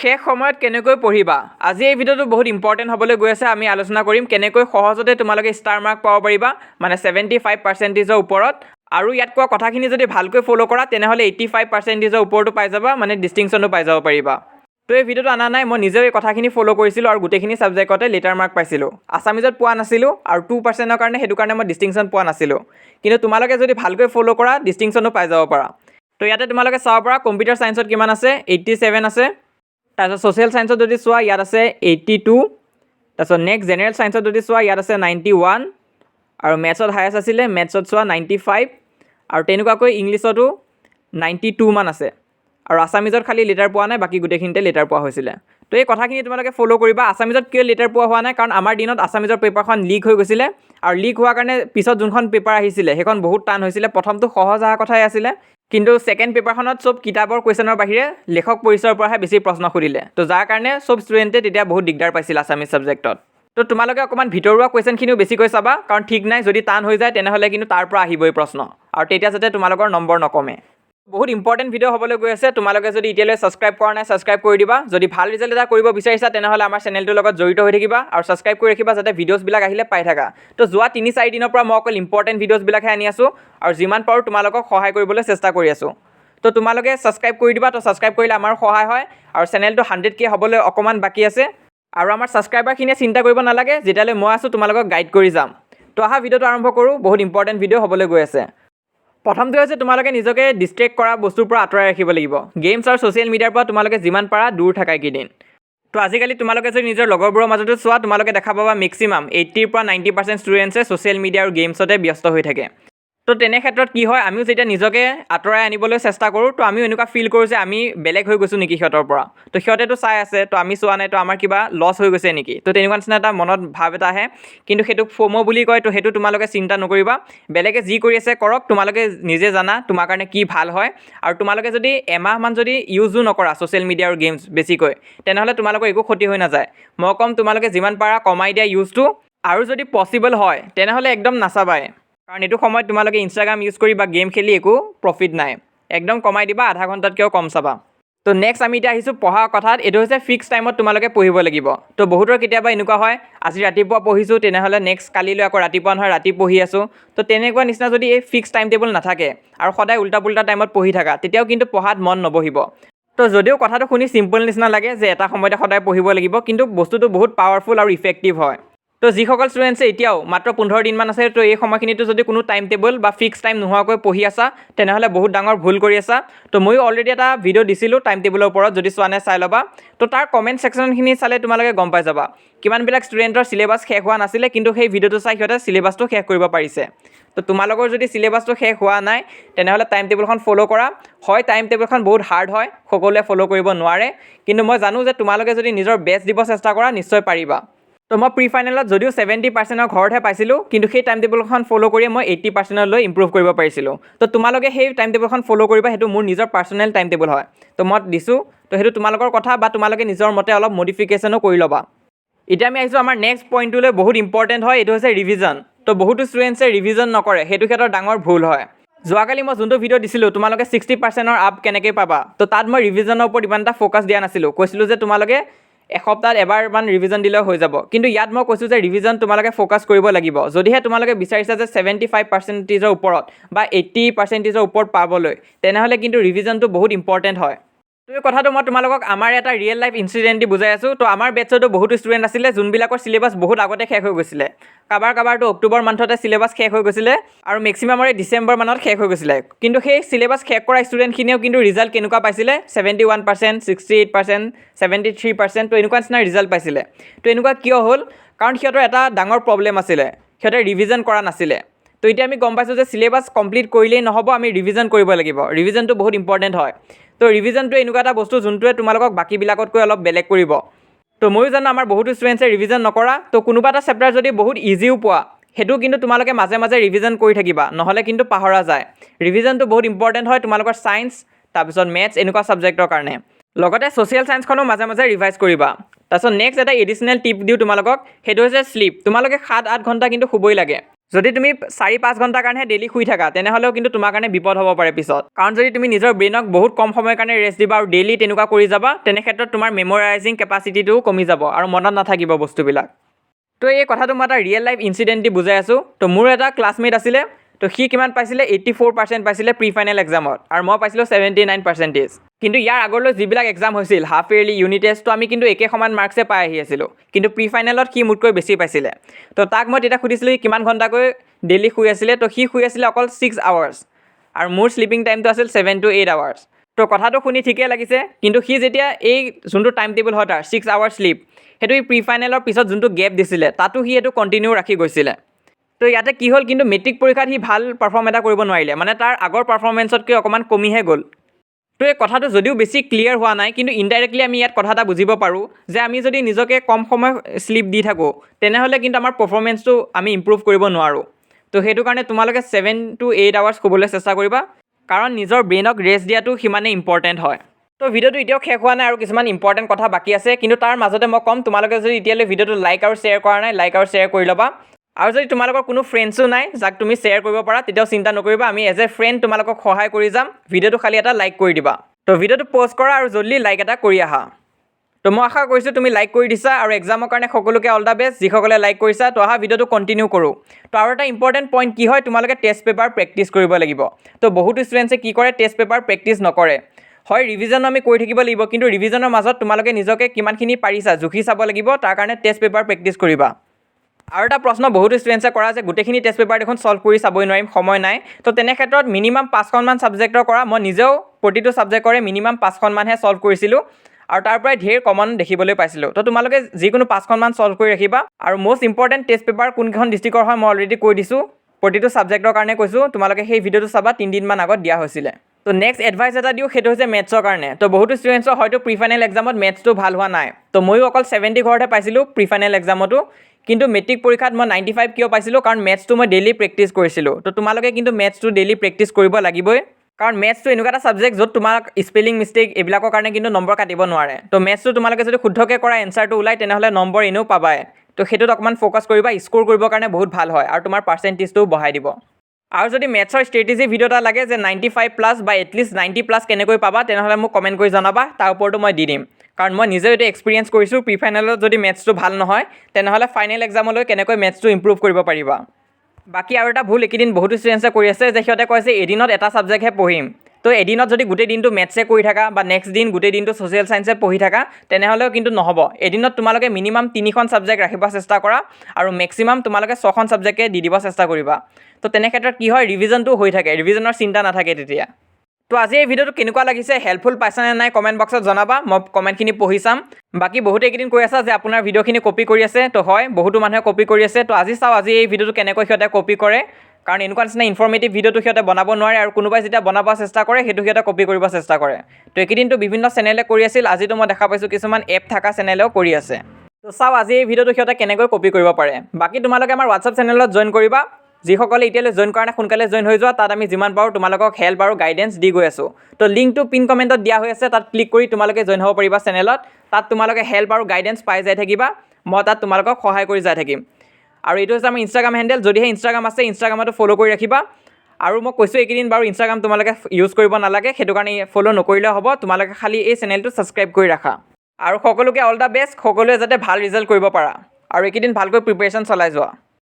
শেষ সময়ত কেনেকৈ পঢ়িবা? আজি এই ভিডিঅ'টো বহুত ইম্পৰ্টেণ্ট হ'বলৈ গৈ আছে আমি আলোচনা কৰিম কেনেকৈ সহজতে তোমালোকে ষ্টাৰ মাৰ্ক পাব পাৰিবা মানে ছেভেণ্টি ফাইভ পাৰ্চেণ্টেজৰ ওপৰত। আৰু ইয়াত কোৱা কথাখিনি যদি ভালকৈ ফ'ল' কৰা তেনেহ'লে এইটি ফাইভ পাৰ্চেণ্টেজৰ ওপৰতো পাই যাবা মানে ডিষ্টিংশ্যনো পাই যাব পাৰিবা। তো এই ভিডিঅ'টো অনা নাই মই নিজেও এই কথাখিনি ফ'ল' কৰিছিলোঁ আৰু গোটেইখিনি ছাবজেক্টতে লেটাৰ মাৰ্ক পাইছিলোঁ। আছামিজত পোৱা নাছিলোঁ আৰু টু পাৰ্চেণ্টৰ কাৰণে সেইটো কাৰণে মই ডিষ্টিংশ্যন পোৱা নাছিলোঁ। কিন্তু তোমালোকে যদি ভালকৈ ফ'ল' কৰা ডিষ্টিংশ্যনো পাই যাব পাৰা। তো ইয়াতে তোমালোকে চাব পাৰা কম্পিউটাৰ ছায়েন্সত কিমান আছে? এইট্টি ছেভেন আছে। তাৰপিছত ছ'চিয়েল ছায়েন্সত যদি চোৱা, ইয়াত আছে এইট্টি টু তাৰপিছত নেক্সট জেনেৰেল ছায়েন্সত যদি চোৱা, ইয়াত আছে নাইণ্টি ওৱান আৰু মেথছত হায়েষ্ট আছিলে মেথছত চোৱা নাইণ্টি ফাইভ আৰু তেনেকুৱাকৈ ইংলিছতো নাইণ্টি টু মান আছে। আৰু আছামিজত খালি লেটাৰ পোৱা নাই, বাকী গোটেইখিনিতে লেটাৰ পোৱা হৈছিলে। তো এই কথাখিনি তোমালোকে ফ'ল' কৰিবা। আছামিজত কিয় লেটাৰ পোৱা হোৱা নাই? কাৰণ আমাৰ দিনত আছামিজৰ পেপাৰখন লিক হৈ গৈছিলে আৰু লিক হোৱাৰ কাৰণে পিছত যোনখন পেপাৰ আহিছিলে, সেইখন বহুত টান হৈছিলে। প্ৰথমটো সহজ অহা কথাই আছিলে। কিন্তু ছেকেণ্ড পেপাৰখনত চব কিতাপৰ কুৱেশ্যনৰ বাহিৰে লেখক পৰিচয়ৰ পৰাহে বেছি প্ৰশ্ন সুধিলে। তো যাৰ কাৰণে চব ষ্টুডেণ্টে তেতিয়া বহুত দিগদাৰ পাইছিল আছামিজ ছাবজেক্টত তো তোমালোকে অকণমান ভিতৰুৱা কুৱেশ্যনখিনিও বেছিকৈ চাবা কাৰণ ঠিক নাই যদি টান হৈ যায় তেনেহ'লে কিন্তু তাৰ পৰা আহিবই প্ৰশ্ন। আৰু তেতিয়া যাতে তোমালোকৰ নম্বৰ নকমে। বহুত ইম্পৰ্টেণ্ট ভিডিঅ' হ'বলৈ গৈ আছে। তোমালোকে যদি এতিয়ালৈ ছাবস্ক্ৰাইব কৰা নাই ছাবস্ক্ৰাইব কৰি দিবা। যদি ভালো ৰিজাল্ট এটা কৰিব বিচাৰিছা, তেনেহ'লে আমাৰ চেনেলটোৰ লগত জড়িত হৈ থাকিবা আৰু ছাবস্ক্ৰাইব কৰি ৰাখিবা যাতে ভিডিঅ'ছবিলাক আহিলে পাই থাকা। তো যোৱা তিনি, চাৰি দিনৰ পৰা মই অকল ইম্পৰ্টেণ্ট ভিডিঅ'ছবিলাকহে আনি আছোঁ আৰু যিমান পাৰোঁ তোমালোকক সহায় কৰিবলৈ চেষ্টা কৰি আছোঁ। তো তোমালোকে ছাবস্ক্ৰাইব কৰি দিবা, তো ছাবস্ক্ৰাইব কৰিলে আমাৰ সহায় হয় আৰু চেনেলটো হাণ্ড্ৰেড কে হ'বলৈ অকণমান বাকী আছে। আৰু আমাৰ ছাবস্ক্ৰাইবাৰখিনিয়ে চিন্তা কৰিব নালাগে, যেতিয়ালৈ মই আছোঁ তোমালোকক গাইড কৰি যাম। তো অহা ভিডিঅ'টো আৰম্ভ কৰোঁ, বহুত ইম্পৰ্টেণ্ট ভিডিঅ' হ'বলৈ গৈ আছে। প্ৰথমটো হৈছে তোমালোকে নিজকে ডিষ্ট্ৰেক্ট কৰা বস্তুৰ পৰা আঁতৰাই ৰাখিব লাগিব। গেমছ আৰু ছ'চিয়েল মিডিয়াৰ পৰা তোমালোকে যিমান পাৰা দূৰ থাকা এইকেইদিন। তো আজিকালি তোমালোকে যদি নিজৰ লগৰবোৰৰ মাজতো চোৱা, তোমালোকে দেখা পাবা মেক্সিমাম এইটিৰ পৰা নাইণ্টি পাৰ্চেণ্ট ষ্টুডেণ্টছে ছ'চিয়েল মিডিয়া আৰু গেমছতে ব্যস্ত হৈ থাকে। তো তেনে ক্ষেত্ৰত কি হয়, আমিও যেতিয়া নিজকে আঁতৰাই আনিবলৈ চেষ্টা কৰোঁ, তো আমিও এনেকুৱা ফিল কৰোঁ যে আমি বেলেগ হৈ গৈছোঁ নেকি সিহঁতৰ পৰা। তো সিহঁতেতো চাই আছে, তো আমি চোৱা নাই, তো আমাৰ কিবা লছ হৈ গৈছে নেকি। তো তেনেকুৱা নিচিনা এটা মনত ভাৱ এটা আহে। কিন্তু সেইটোক ফ'মো বুলি কয়, তো সেইটো তোমালোকে চিন্তা নকৰিবা। বেলেগে যি কৰি আছে কৰক, তোমালোকে নিজে জানা তোমাৰ কাৰণে কি ভালো হয়। আৰু তোমালোকে যদি এমাহমান যদি ইউজো নকৰা ছ'চিয়েল মিডিয়া আৰু গেমছ বেছিকৈ, তেনেহ'লে তোমালোকৰ একো ক্ষতি হৈ নাযায়। মই ক'ম, তোমালোকে যিমান পাৰা কমাই দিয়া ইউজটো আৰু যদি পচিবল হয়, তেনেহ'লে একদম নাচাবাই। কাৰণ এইটো সময়ত তোমালোকে ইনষ্টাগ্ৰাম ইউজ কৰি বা গেম খেলি একো প্ৰফিট নাই। একদম কমাই দিবা আধা ঘণ্টাতকৈও কম চাবা। তো নেক্সট আমি এতিয়া আহিছোঁ পঢ়াৰ কথাত এইটো হৈছে ফিক্স টাইমত তোমালোকে পঢ়িব লাগিব। তো বহুতৰ কেতিয়াবা এনেকুৱা হয় আজি ৰাতিপুৱা পঢ়িছোঁ তেনেহ'লে নেক্সট কালিলৈ আকৌ ৰাতিপুৱা নহয় ৰাতি পঢ়ি আছোঁ। তো তেনেকুৱা নিচিনা যদি এই ফিক্স টাইম টেবুল নাথাকে আৰু সদায় উল্টা পুল্টা টাইমত পঢ়ি থাকা তেতিয়াও কিন্তু পঢ়াত মন নবহিব। তো যদিও কথাটো শুনি চিম্পল নিচিনা লাগে যে এটা সময়তে সদায় পঢ়িব লাগিব কিন্তু বস্তুটো বহুত পাৱাৰফুল আৰু ইফেক্টিভ হয়। তো যিসকল ষ্টুডেণ্টছে এতিয়াও মাত্ৰ পোন্ধৰ দিনমান আছে, তো এই সময়খিনিতো যদি কোনো টাইম টেবুল বা ফিক্স টাইম নোহোৱাকৈ পঢ়ি আছা, তেনেহ'লে বহুত ডাঙৰ ভুল কৰি আছা। তো ময়ো অলৰেডি এটা ভিডিঅ' দিছিলোঁ টাইম টেবুলৰ ওপৰত, যদি চোৱা নাই চাই ল'বা। তো তাৰ কমেণ্ট ছেকশ্যনখিনি চালে তোমালোকে গম পাই যাবা। কিমানবিলাক ষ্টুডেণ্টৰ চিলেবাছ শেষ হোৱা নাছিলে, কিন্তু সেই ভিডিঅ'টো চাই সিহঁতে চিলেবাছটো শেষ কৰিব পাৰিছে। তো তোমালোকৰ যদি চিলেবাছটো শেষ হোৱা নাই, তেনেহ'লে টাইম টেবুলখন ফ'ল' কৰা। হয় টাইম টেবুলখন বহুত হাৰ্ড হয়, সকলোৱে ফ'ল' কৰিব নোৱাৰে। কিন্তু মই জানো যে তোমালোকে যদি নিজৰ বেষ্ট দিব চেষ্টা কৰা, নিশ্চয় পাৰিবা। তো মই প্ৰি ফাইনেলত যদিও ছেভেণ্টি পাৰ্চেণ্টৰ ঘৰতহে পাইছিলোঁ, কিন্তু সেই টাইম টেবুলখন ফ'ল' কৰিয়ে মই এইটি পাৰ্চেণ্টলৈ ইম্প্ৰুভ কৰিব পাৰিছিলোঁ। তো তোমালোকে সেই টাইম টেবুলখন ফ'ল' কৰিবা, সেইটো মোৰ নিজৰ পাৰ্চনেল টাইম টেবুল হয়। তো মই দিছোঁ, তো সেইটো তোমালোকৰ কথা বা তোমালোকে নিজৰ মতে অলপ মডিফিকেশ্যনো কৰি ল'বা। এতিয়া আমি আহিছোঁ আমাৰ নেক্সট পইণ্টটোলৈ বহুত ইম্পৰ্টেণ্ট হয়, এইটো হৈছে ৰিভিজন তো বহুতো ষ্টুডেণ্টছে ৰিভিজন নকৰে, সেইটো ক্ষেত্ৰত ডাঙৰ ভুল হয়। যোৱাকালি মই যোনটো ভিডিঅ' দিছিলোঁ, তোমালোকে ছিক্সটি পাৰ্চেণ্টৰ আপ কেনেকৈ পাবা? তো তাত মই ৰিভিজনৰ ওপৰত ইমান এটা ফ'কাছ দিয়া নাছিলোঁ। কৈছিলোঁ যে তোমালোকে এসপ্তাহত এবাৰমান ৰিভিজন দিলেও হৈ যাব। কিন্তু ইয়াত মই কৈছোঁ যে ৰিভিজন তোমালোকে ফ'কাছ কৰিব লাগিব। যদিহে তোমালোকে বিচাৰিছা যে ছেভেণ্টি ফাইভ পাৰ্চেণ্টেজৰ ওপৰত বা এইটি পাৰ্চেণ্টেজৰ ওপৰত পাবলৈ, তেনেহ'লে কিন্তু ৰিভিজনটো বহুত ইম্পৰ্টেণ্ট হয়। তো কথাটো মই তোমালোকক আমাৰ এটা ৰিয়েল লাইফ ইনচিডেণ্ট দি বুজাই আছোঁ। তো আমাৰ বেটছতো বহুতো ষ্টুডেণ্ট আছিলে, যোনবিলাকৰ চিলেবাছ বহুত আগতে শেষ হৈ গৈছিলে। কাবাৰ কাবাৰটো অক্টোবৰ মান্থতে চিলেবাছ শেষ হৈ গৈছিলে আৰু মেক্সিমামৰে ডিচেম্বৰ মানত শেষ হৈ গৈছিলে। কিন্তু সেই চিলেবাছ শেষ কৰা ষ্টুডেণ্টখিনিয়েও কিন্তু ৰিজাল্ট কেনেকুৱা পাইছিলে? Seventy one percent sixty eight percent seventy three percent তো এনেকুৱা নিচিনা ৰিজাল্ট পাইছিলে। তো এনেকুৱা কিয় হ'ল? কাৰণ সিহঁতৰ এটা ডাঙৰ প্ৰব্লেম আছিলে। সিহঁতে ৰিভিজন কৰা নাছিলে। তো এতিয়া আমি গম পাইছোঁ যে চিলেবাছ কমপ্লিট কৰিলেই নহ'ব, আমি ৰিভিজন কৰিব লাগিব। ৰিভিজনটো বহুত ইম্পৰ্টেণ্ট হয়। তো ৰিভিজনটো এনেকুৱা এটা বস্তু যোনটোৱে তোমালোকক বাকীবিলাকতকৈ অলপ বেলেগ কৰিব। তো ময়ো জানো আমাৰ বহুতো ষ্টুডেণ্টছে ৰিভিজন নকৰা তো কোনোবা এটা চেপ্টাৰ যদি বহুত ইজিও পোৱা সেইটো কিন্তু তোমালোকে মাজে মাজে ৰিভিজন কৰি থাকিবা নহ'লে কিন্তু পাহৰা যায়। ৰিভিজনটো বহুত ইম্পৰ্টেণ্ট হয় তোমালোকৰ ছায়েন্স তাৰপিছত মেথছ এনেকুৱা ছাবজেক্টৰ কাৰণে। লগতে ছ'চিয়েল ছায়েন্সখনো মাজে মাজে ৰিভাইজ কৰিবা। তাৰপিছত নেক্সট এটা এডিচনেল টিপ দিওঁ তোমালোকক সেইটো হৈছে শ্লিপ তোমালোকে সাত আঠ ঘণ্টা কিন্তু শুবই লাগে। যদি তুমি চাৰি, পাঁচ ঘণ্টাৰ কাৰণে ডেইলি শুই থাকা, তেনেহ'লেও কিন্তু তোমাৰ কাৰণে বিপদ হ'ব পাৰে পিছত। কাৰণ যদি তুমি নিজৰ ব্ৰেইনক বহুত কম সময়ৰ কাৰণে ৰেষ্ট দিবা আৰু ডেইলি তেনেকুৱা কৰি যাবা তেনে ক্ষেত্ৰত তোমাৰ মেমৰাইজিং কেপাচিটিটোও কমি যাব আৰু মনত নাথাকিব বস্তুবিলাক। তো এই কথাটো মই এটা ৰিয়েল লাইফ ইনচিডেণ্ট দি বুজাই আছোঁ। তো মোৰ এটা ক্লাছমেট আছিলে, তো সি কিমান পাইছিলে? এইট্টি ফ'ৰ পাৰ্চেণ্ট পাইছিলে প্ৰি ফাইনেল এক্সামত আৰু মই পাইছিলোঁ ছেভেণ্টি নাইন পাৰ্চেণ্টেজ কিন্তু ইয়াৰ আগলৈ যিবিলাক এক্সাম হৈছিল হাফ ইয়েৰলি ইউনিট টেষ্টটো আমি কিন্তু একে সমান মাৰ্কছে পাই আহি আছিলোঁ। কিন্তু প্ৰি ফাইনেলত সি মোতকৈ বেছি পাইছিলে। তো তাক মই তেতিয়া সুধিছিলোঁ কিমান ঘণ্টাকৈ ডেইলি শুই আছিলে? তো সি শুই আছিলে অকল ছিক্স আৱাৰ্ছ আৰু মোৰ শ্লিপিং টাইমটো আছিল ছেভেন টু এইট আৱাৰ্ছ তো কথাটো শুনি ঠিকেই লাগিছে, কিন্তু সি যেতিয়া এই যোনটো টাইম টেবুল হয় তাৰ ছিক্স আৱাৰ শ্লিপ সেইটো প্ৰি ফাইনেলৰ পিছত যোনটো গেপ দিছিলে, তাতো সি সেইটো কণ্টিনিউ ৰাখি গৈছিলে। তো ইয়াতে কি হ'ল, কিন্তু মেট্ৰিক পৰীক্ষাত সি ভালো পাৰফৰ্ম এটা কৰিব নোৱাৰিলে। মানে তাৰ আগৰ পাৰফৰ্মেঞ্চতকৈ অকণমান কমিহে গ'ল। তো এই কথাটো যদিও বেছি ক্লিয়াৰ হোৱা নাই কিন্তু ইনডাইৰেক্টলি আমি ইয়াত কথা এটা বুজিব পাৰোঁ যে আমি যদি নিজকে কম সময় শ্লিপ দি থাকোঁ তেনেহ'লে কিন্তু আমাৰ পাৰফৰ্মেঞ্চটো আমি ইম্প্ৰুভ কৰিব নোৱাৰোঁ। তো সেইটো কাৰণে তোমালোকে ছেভেন টু এইট আৱাৰ্ছ শুবলৈ চেষ্টা কৰিবা কাৰণ নিজৰ ব্ৰেইনক ৰেষ্ট দিয়াটো সিমানেই ইম্পৰ্টেণ্ট হয়। তো ভিডিঅ'টো এতিয়াও শেষ হোৱা নাই আৰু কিছুমান ইম্পৰ্টেণ্ট কথা বাকী আছে কিন্তু তাৰ মাজতে মই ক'ম তোমালোকে যদি এতিয়ালৈ ভিডিঅ'টো লাইক আৰু শ্বেয়াৰ কৰা নাই লাইক আৰু শ্বেয়াৰ কৰি ল'বা। আৰু যদি তোমালোকৰ কোনো ফ্ৰেণ্ডছো নাই, যাক তুমি শ্বেয়াৰ কৰিব পাৰা, তেতিয়াও চিন্তা নকৰিবা, আমি এজ এ ফ্ৰেণ্ড তোমালোকক সহায় কৰি যাম। ভিডিঅ'টো খালি এটা লাইক কৰি দিবা। তো ভিডিঅ'টো প'ষ্ট কৰা আৰু জল্দি লাইক এটা কৰি আহা। তো মই আশা কৰিছোঁ তুমি লাইক কৰি দিছা আৰু এক্সামৰ কাৰণে সকলোকে অল দ্য বেষ্ট যিসকলে লাইক কৰিছা, তো অহা ভিডিঅ'টো কণ্টিনিউ কৰোঁ। তো আৰু এটা ইম্পৰ্টেণ্ট পইণ্ট কি হয়, তোমালোকে টেষ্ট পেপাৰ প্ৰেক্টিচ কৰিব লাগিব। তো বহুতো ষ্টুডেণ্টছে কি কৰে টেষ্ট পেপাৰ প্ৰেক্টিচ নকৰে। হয় ৰিভিজন আমি কৰি থাকিব লাগিব, কিন্তু ৰিভিজনৰ মাজত তোমালোকে নিজকে কিমানখিনি পাৰিছা, জুখি চাব লাগিব, তাৰ কাৰণে টেষ্ট পেপাৰ প্ৰেক্টিচ কৰিবা। আৰু এটা প্ৰশ্ন বহুতো ষ্টুডেণ্টছে কৰা যে গোটেইখিনি টেষ্ট পেপাৰ দেখোন ছল্ভ কৰি চাবই নোৱাৰিম সময় নাই। তো তেনে ক্ষেত্ৰত মিনিমাম পাঁচখনমান ছাবজেক্টৰ কৰা মই নিজেও প্ৰতিটো ছাবজেক্টৰে মিনিমাম পাঁচখনমানহে ছল্ভ কৰিছিলোঁ আৰু তাৰ পৰাই ঢেৰ কমন দেখিবলৈ পাইছিলোঁ। তো তোমালোকে যিকোনো পাঁচখনমান ছল্ভ কৰি ৰাখিবা আৰু মষ্ট ইম্পৰ্টেণ্ট টেষ্ট পেপাৰ কোনকেইখন ডিষ্ট্ৰিক্টৰ হয় মই অলৰেডি কৈ দিছোঁ। প্ৰতিটো ছাবজেক্টৰ কাৰণে কৈছোঁ তোমালোকে সেই ভিডিঅ'টো চাবা তিনিদিনমান আগত দিয়া হৈছিলে। তো নেক্সট এডভাইচ এটা দিওঁ সেইটো হৈছে মেথছৰ কাৰণে। তো বহুতো ষ্টুডেণ্টছৰ হয়তো প্ৰি ফাইনেল এক্সামত মেথছটো ভাল হোৱা নাই। তো ময়ো অকল ছেভেণ্টি ঘৰতহে পাইছিলোঁ প্ৰি ফাইনেল এক্সামতো কিন্তু মেট্ৰিক পৰীক্ষাত মই নাইণ্টি ফাইভ কিয় পাইছিলোঁ? কাৰণ মেথছটো মই ডেইলি প্ৰেক্টিচ কৰিছিলোঁ। তো তোমালোকে কিন্তু মেথছটো ডেইলি প্ৰেক্টিচ কৰিব লাগিবই। কাৰণ মেথছটো এনেকুৱা এটা ছাবজেক্ট য'ত তোমাক স্পেলিং মিষ্টেক এইবিলাকৰ কাৰণে কিন্তু নম্বৰ কাটিব নোৱাৰে। তো মেথছটো তোমালোকে যদি শুদ্ধকৈ কৰা এনচাৰটো ওলাই, তেনেহ'লে নম্বৰ এনেও পাবাই। তো সেইটোত অকণমান ফ'কাছ কৰিবা স্ক'ৰ কৰিবৰ কাৰণে বহুত ভালো হয় আৰু তোমাৰ পাৰ্চেণ্টেজটোও বঢ়াই দিব। আৰু যদি মেথছৰ ষ্ট্ৰেটেজি ভিডিঅ' এটা লাগে যে নাইণ্টি ফাইভ প্লাছ বা এটলিষ্ট নাইণ্টি প্লাছ কেনেকৈ পাবা, তেনেহ'লে মোক কমেণ্ট কৰি জনাবা, তাৰ ওপৰতো মই দি দিম। কাৰণ মই নিজেও এইটো এক্সপিৰিয়েঞ্চ কৰিছোঁ প্ৰি ফাইনেলত যদি মেথছটো ভালো নহয়, তেনেহ'লে ফাইনেল এক্সামলৈ কেনেকৈ মেথছটো ইম্প্ৰুভ কৰিব পাৰিবা? বাকী আৰু এটা ভুল, এইকেইদিন বহুতো ষ্টুডেণ্টছে কৰি আছে যে সিহঁতে কয় যে এদিনত এটা ছাবজেক্টহে পঢ়িম। তো এদিনত যদি গোটেই দিনটো মেথছে কৰি থাকা বা নেক্সট দিন গোটেই দিনটো ছ'চিয়েল ছায়েন্সে পঢ়ি থাকা, তেনেহ'লেও কিন্তু নহ'ব। এদিনত তোমালোকে মিনিমাম তিনিখন ছাবজেক্ট ৰাখিব চেষ্টা কৰা আৰু মেক্সিমাম তোমালোকে ছখন ছাবজেক্টে দি দিব চেষ্টা কৰিবা। তো তেনে ক্ষেত্ৰত কি হয় ৰিভিজনটো হৈ থাকে ৰিভিজনৰ চিন্তা নাথাকে তেতিয়া। তো আজি এই ভিডিঅ'টো কেনেকুৱা লাগিছে হেল্পফুল পাইছানে নাই কমেণ্ট বক্সত জনাবা, মই কমেণ্টখিনি পঢ়ি চাম। বাকী বহুতে এইকেইদিন কৈ আছা যে আপোনাৰ ভিডিঅ'খিনি কপি কৰি আছে, তো হয়, বহুতো মানুহে কপি কৰি আছে। তো আজি চাওঁ, আজি এই ভিডিঅ'টো কেনেকৈ সিহঁতে কপি কৰে। কাৰণ এনেকুৱা নিচিনা ইনফৰ্মেটিভ ভিডিঅ'টো সিহঁতে বনাব নোৱাৰে আৰু কোনোবাই যেতিয়া বনাব চেষ্টা কৰে, সেইটো সিহঁতে কপি কৰিব চেষ্টা কৰে। তো এইকেইদিনটো বিভিন্ন চেনেলে কৰি আছিল, আজিতো মই দেখা পাইছোঁ কিছুমান এপ থকা চেনেলেও কৰি আছে। তো চাওঁ, আজি এই ভিডিঅ'টো সিহঁতে কেনেকৈ কপি কৰিব পাৰে। বাকী তোমালোকে আমাৰ হোৱাটছআপ চেনেলত জইন কৰিবা। যিসকলে এতিয়ালৈ জইন কৰা নাই, সোনকালে জইন হৈ যোৱা। তাত আমি যিমান পাৰোঁ তোমালোকক হেল্প আৰু গাইডেঞ্চ দি গৈ আছোঁ। তো লিংকটো পিন কমেণ্টত দিয়া হৈ আছে, তাত ক্লিক কৰি তোমালোকে জইন হ'ব পাৰিবা চেনেলত তাত তোমালোকে হেল্প আৰু গাইডেঞ্চ পাই যাই থাকিবা। মই তাত তোমালোকক সহায় কৰি যাই থাকিম। আৰু এইটো হৈছে আমাৰ ইনষ্টাগ্ৰাম হেণ্ডেল যদিহে ইনষ্টাগ্ৰাম আছে ইনষ্টাগ্ৰামতো ফ'ল' কৰি ৰাখিবা। আৰু মই কৈছোঁ এইকেইদিন বাৰু ইনষ্টাগ্ৰাম তোমালোকে ইউজ কৰিব নালাগে, সেইটো কাৰণে ফ'ল' নকৰিলেও হ'ব। তোমালোকে খালি এই চেনেলটো ছাবস্ক্ৰাইব কৰি ৰাখা। আৰু সকলোকে অল দ্য বেষ্ট সকলোৱে যাতে ভালো ৰিজাল্ট কৰিব পাৰা। আৰু এইকেইদিন ভালকৈ প্ৰিপেৰেশ্যন চলাই যোৱা।